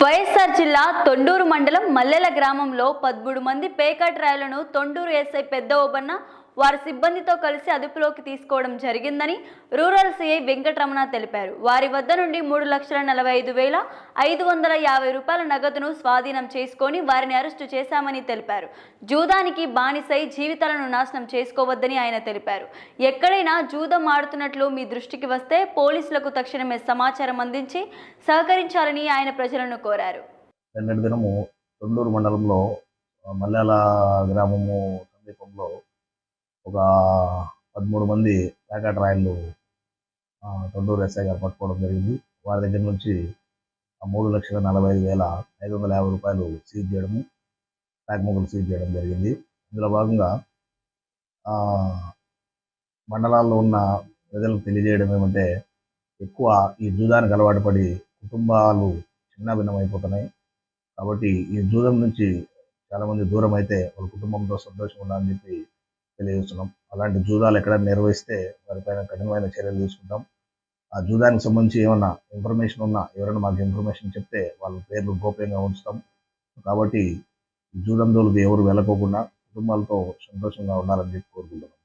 వైఎస్ఆర్ జిల్లా తొండూరు మండలం మల్లెల గ్రామంలో పదమూడు మంది పేకాట్ రాయలను తొండూరు ఎస్ఐ పెద్ద ఓబన్న వారి సిబ్బందితో కలిసి అదుపులోకి తీసుకోవడం జరిగిందని రూరల్ సిఐ వెంకటరమణ తెలిపారు. వారి వద్ద నుండి మూడు లక్షల నలభై ఐదు వేల ఐదు వందల యాభై రూపాయల నగదును స్వాధీనం చేసుకొని వారిని అరెస్టు చేశామని తెలిపారు. జూదానికి బానిసై జీవితాలను నాశనం చేసుకోవద్దని ఆయన తెలిపారు. ఎక్కడైనా జూదం ఆడుతున్నట్లు మీ దృష్టికి వస్తే పోలీసులకు తక్షణమే సమాచారం అందించి సహకరించాలని ఆయన ప్రజలను కోరారు. నిన్నటి దినము తొండూరు మండలంలో ఆ, గ్రామము సమీపంలో ఒక పదమూడు మంది ప్యాకెట్ రాయలు ఆ, తొండూరు ఎస్ఐ గారు పట్టుకోవడం జరిగింది. వారి దగ్గర నుంచి మూడు లక్షల నలభై ఐదు వేల ఐదు వందల యాభై రూపాయలు సీజ్ చేయడము ప్యాక్ మొగ్గులు సీజ్ చేయడం జరిగింది. ఇందులో భాగంగా ఆ, మండలాల్లో ఉన్న ప్రజలకు తెలియజేయడం ఏమంటే ఎక్కువ ఈ జూదానికి అలవాటు పడి కుటుంబాలు చిన్నభిన్నమైపోతున్నాయి కాబట్టి ఈ జూదం నుంచి చాలా మంది దూరం అయితే వాళ్ళ కుటుంబంతో సంతోషంగా ఉండాలని చెప్పి తెలియజేస్తున్నాం. అలాంటి జూదాలు ఎక్కడ నిర్వహిస్తే వారిపైన కఠినమైన చర్యలు తీసుకుంటాం. ఆ జూదానికి సంబంధించి ఏమన్నా ఇన్ఫర్మేషన్ ఉన్నా ఎవరైనా మాకు ఇన్ఫర్మేషన్ చెప్తే వాళ్ళ పేర్లు గోప్యంగా ఉంచుతాం. కాబట్టి జూదందోలకు ఎవరు వెళ్ళకోకుండా కుటుంబాలతో సంతోషంగా ఉండాలని చెప్పి కోరుకుంటున్నాం.